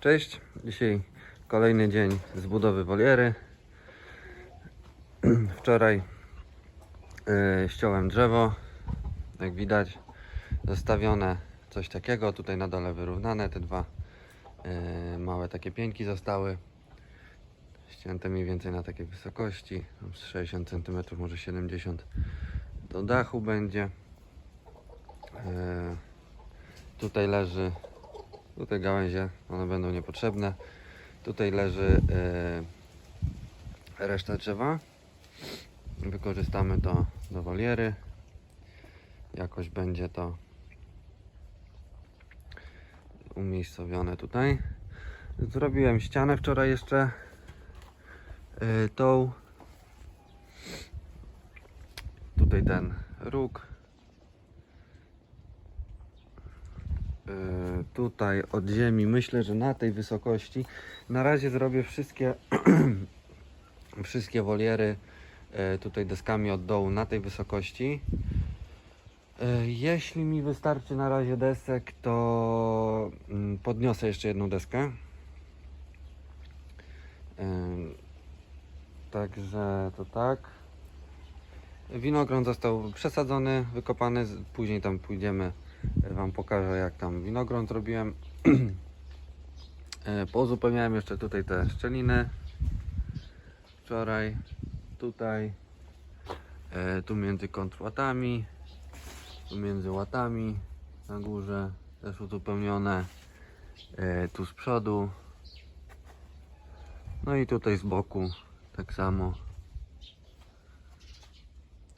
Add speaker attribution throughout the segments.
Speaker 1: Cześć, dzisiaj kolejny dzień z budowy woliery. Wczoraj yy, ściąłem drzewo, jak widać zostawione coś takiego, tutaj na dole wyrównane, te dwa yy, małe takie pieńki zostały. Ścięte mniej więcej na takiej wysokości, z 60 cm, może 70 do dachu będzie. Yy, tutaj leży Tutaj gałęzie, one będą niepotrzebne. Tutaj leży e, reszta drzewa. Wykorzystamy to do woliery. Jakoś będzie to umiejscowione tutaj. Zrobiłem ścianę wczoraj jeszcze e, tą. Tutaj ten róg. Tutaj od ziemi. Myślę, że na tej wysokości na razie zrobię wszystkie wszystkie woliery e, tutaj deskami od dołu na tej wysokości. E, Jeśli mi wystarczy na razie desek, to mm, podniosę jeszcze jedną deskę. E, Także to tak. Winogron został przesadzony, wykopany. Później tam pójdziemy Wam pokażę jak tam winogron zrobiłem. E, Pouzupełniałem jeszcze tutaj te szczeliny. Wczoraj, tutaj, e, tu między kontrłatami, tu między łatami na górze też uzupełnione. E, Tu z przodu. No i tutaj z boku tak samo.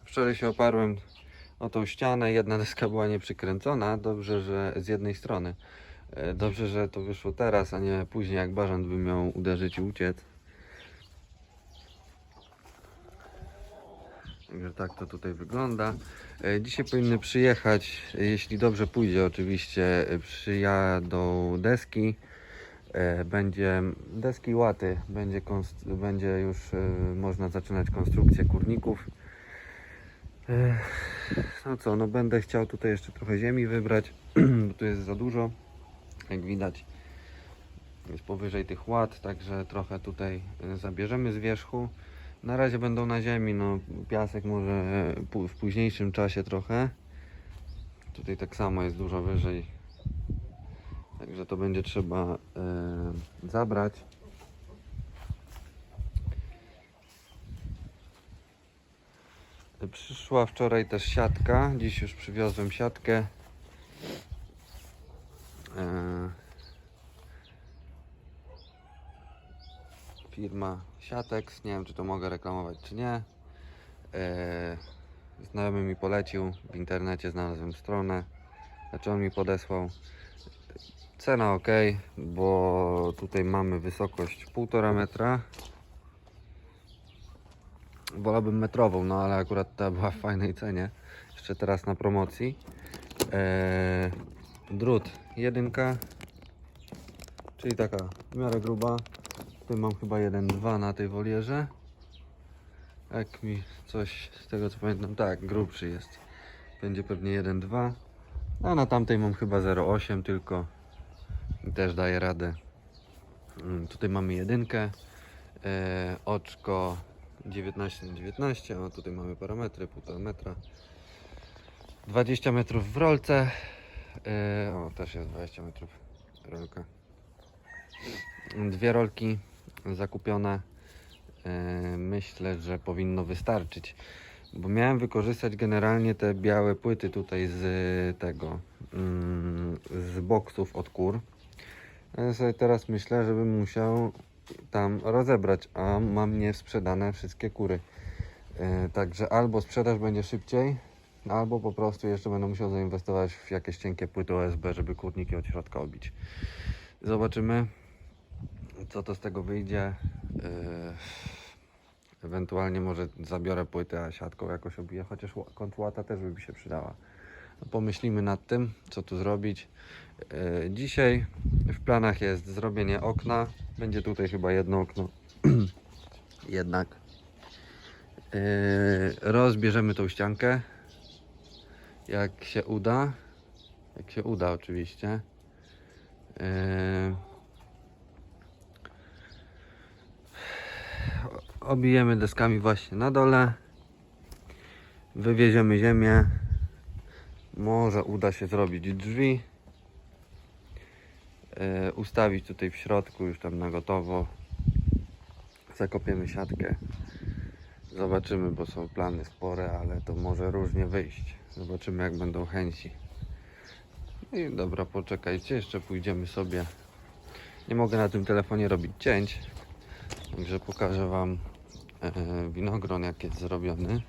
Speaker 1: Wczoraj się oparłem o tą ścianę. Jedna deska była nieprzykręcona. Dobrze, że z jednej strony. E, Dobrze, że to wyszło teraz, a nie później, jak bażant by miał uderzyć i uciec. Także tak to tutaj wygląda. E, Dzisiaj powinny przyjechać, jeśli dobrze pójdzie oczywiście, e, przyjadą deski. Będzie deski łaty, będzie, będzie już można zaczynać konstrukcję kurników. No co, no będę chciał tutaj jeszcze trochę ziemi wybrać, bo tu jest za dużo. Jak widać, jest powyżej tych ład, także trochę tutaj e, zabierzemy z wierzchu. Na razie będą na ziemi, no piasek może w późniejszym czasie trochę. Tutaj tak samo jest dużo wyżej. Także to będzie trzeba e, zabrać. Przyszła wczoraj też siatka. Dziś już przywiozłem siatkę. E, Firma Siatex. Nie wiem, czy to mogę reklamować, czy nie. E, Znajomy mi polecił. W internecie znalazłem stronę. Znaczy on mi podesłał. Cena ok, bo tutaj mamy wysokość 1,5 metra. Wolałbym metrową, no ale akurat ta była w fajnej cenie. Jeszcze teraz na promocji. Eee, drut jedynka, czyli taka w miarę gruba. Tu mam chyba 1,2 na tej wolierze. Jak mi coś z tego co pamiętam, tak, grubszy jest. Będzie pewnie 1,2. A na tamtej mam chyba 0,8 tylko. I też daje radę. Mm, Tutaj mamy jedynkę. E, oczko 19 na 19, a tutaj mamy parametry, 1,5 metra. 20 metrów w rolce. E, o, też jest 20 metrów rolka. Dwie rolki zakupione. E, myślę, że powinno wystarczyć. Bo miałem wykorzystać generalnie te białe płyty tutaj z tego, mm, z boksów od kur. Ja sobie teraz myślę, żebym musiał tam rozebrać, a mam niesprzedane wszystkie kury. E, Także albo sprzedaż będzie szybciej, albo po prostu jeszcze będę musiał zainwestować w jakieś cienkie płyty OSB, żeby kurniki od środka obić. Zobaczymy, co to z tego wyjdzie. E, Ewentualnie może zabiorę płytę, a siatką jakoś obiję, chociaż ła- kątłata też by mi się przydała pomyślimy nad tym, co tu zrobić. E, dzisiaj w planach jest zrobienie okna. Będzie tutaj chyba jedno okno. Jednak e, rozbierzemy tą ściankę. Jak się uda. Jak się uda, oczywiście. E, obijemy deskami właśnie na dole. Wywieziemy ziemię może uda się zrobić drzwi. E, ustawić tutaj w środku już tam na gotowo. Zakopiemy siatkę. Zobaczymy, bo są plany spore, ale to może różnie wyjść. Zobaczymy jak będą chęci. I dobra, poczekajcie, jeszcze pójdziemy sobie. Nie mogę na tym telefonie robić cięć, także pokażę Wam e, winogron jak jest zrobiony.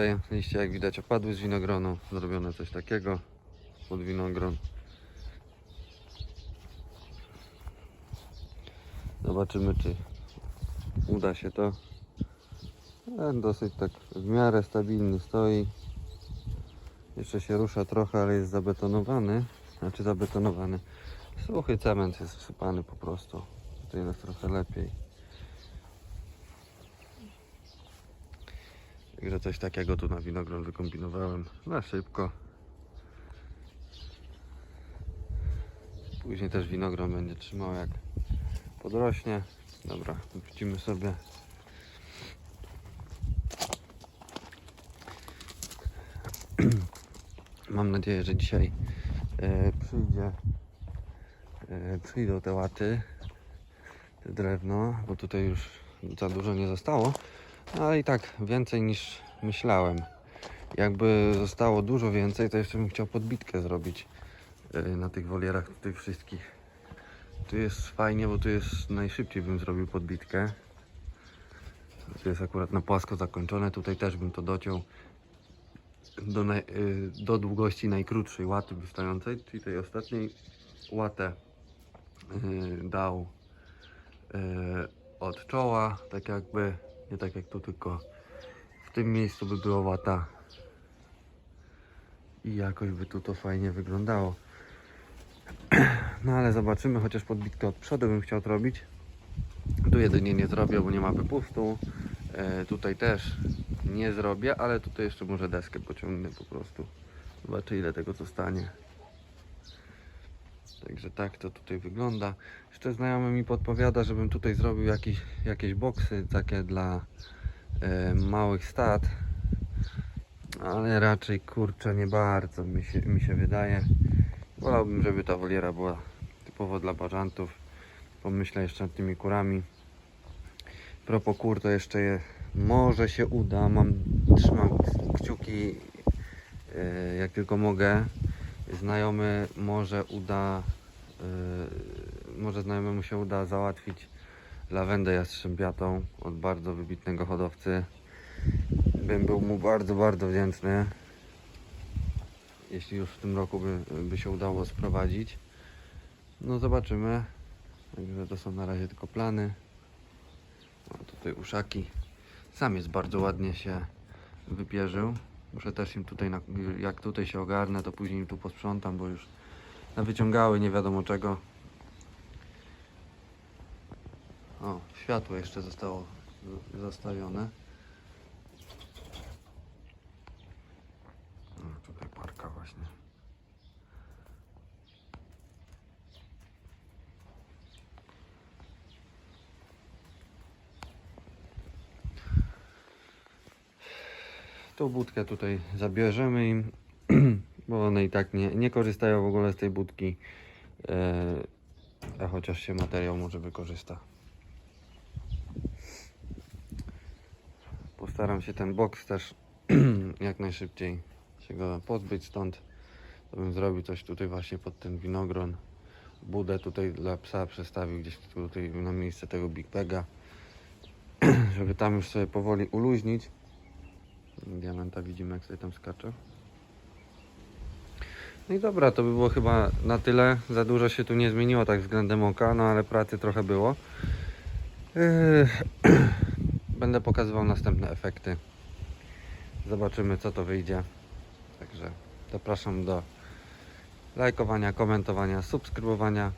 Speaker 1: Tutaj liście jak widać opadły z winogronu, zrobione coś takiego pod winogron. Zobaczymy czy uda się to. Dosyć tak w miarę stabilny stoi. Jeszcze się rusza trochę, ale jest zabetonowany. Znaczy zabetonowany. Suchy cement jest wsypany po prostu. Tutaj jest trochę lepiej. Także coś takiego tu na winogron wykombinowałem na szybko. Później też winogron będzie trzymał jak podrośnie. Dobra, wrócimy sobie. Mam nadzieję, że dzisiaj e, przyjdzie e, przyjdą te łaty, te drewno, bo tutaj już za dużo nie zostało, ale i tak więcej niż myślałem. Jakby zostało dużo więcej, to jeszcze bym chciał podbitkę zrobić e, na tych wolierach, tych wszystkich. Tu jest fajnie, bo tu jest najszybciej bym zrobił podbitkę. Tu jest akurat na płasko zakończone, tutaj też bym to dociął do, naj, y, do długości najkrótszej łaty wystającej, czyli tej ostatniej łatę y, dał od czoła, tak jakby, nie tak jak tu, tylko w tym miejscu by była łata i jakoś by tu to fajnie wyglądało. No ale zobaczymy, chociaż podbitkę od przodu bym chciał to robić. Tu jedynie nie zrobię, bo nie ma wypustu. E, tutaj też nie zrobię, ale tutaj jeszcze może deskę pociągnę po prostu. Zobaczę ile tego zostanie. Także tak to tutaj wygląda. Jeszcze znajomy mi podpowiada, żebym tutaj zrobił jakieś, jakieś boksy takie dla e, małych stad. Ale raczej kurczę nie bardzo mi się, mi się wydaje. Wolałbym, żeby ta woliera była typowo dla bażantów. Pomyślę jeszcze nad tymi kurami. Propos kur to jeszcze je, może się uda. Mam, trzymam kciuki e, jak tylko mogę. Znajomy może uda, e, może znajomemu się uda załatwić lawendę jastrzębiatą od bardzo wybitnego hodowcy. Bym był mu bardzo, bardzo wdzięczny, jeśli już w tym roku by, by się udało sprowadzić. No zobaczymy. Także to są na razie tylko plany. O, tutaj uszaki. Sam jest bardzo ładnie się wypierzył. Muszę też im tutaj, na, jak tutaj się ogarnę, to później im tu posprzątam, bo już wyciągały nie wiadomo czego. O, światło jeszcze zostało zostawione. O, tutaj parka właśnie. Tą budkę tutaj zabierzemy im, bo one i tak nie, nie korzystają w ogóle z tej budki. E, a chociaż się materiał może wykorzysta. Postaram się ten boks też jak najszybciej się go pozbyć stąd. To zrobił coś tutaj właśnie pod ten winogron. Budę tutaj dla psa przestawił gdzieś tutaj na miejsce tego Big Baga. Żeby tam już sobie powoli uluźnić. Diamenta widzimy jak sobie tam skacze. No i dobra, to by było chyba na tyle. Za dużo się tu nie zmieniło tak względem oka, no ale pracy trochę było. Yy, Będę pokazywał następne efekty. Zobaczymy co to wyjdzie. Także zapraszam do lajkowania, komentowania, subskrybowania,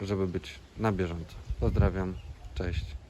Speaker 1: żeby być na bieżąco. Pozdrawiam, cześć.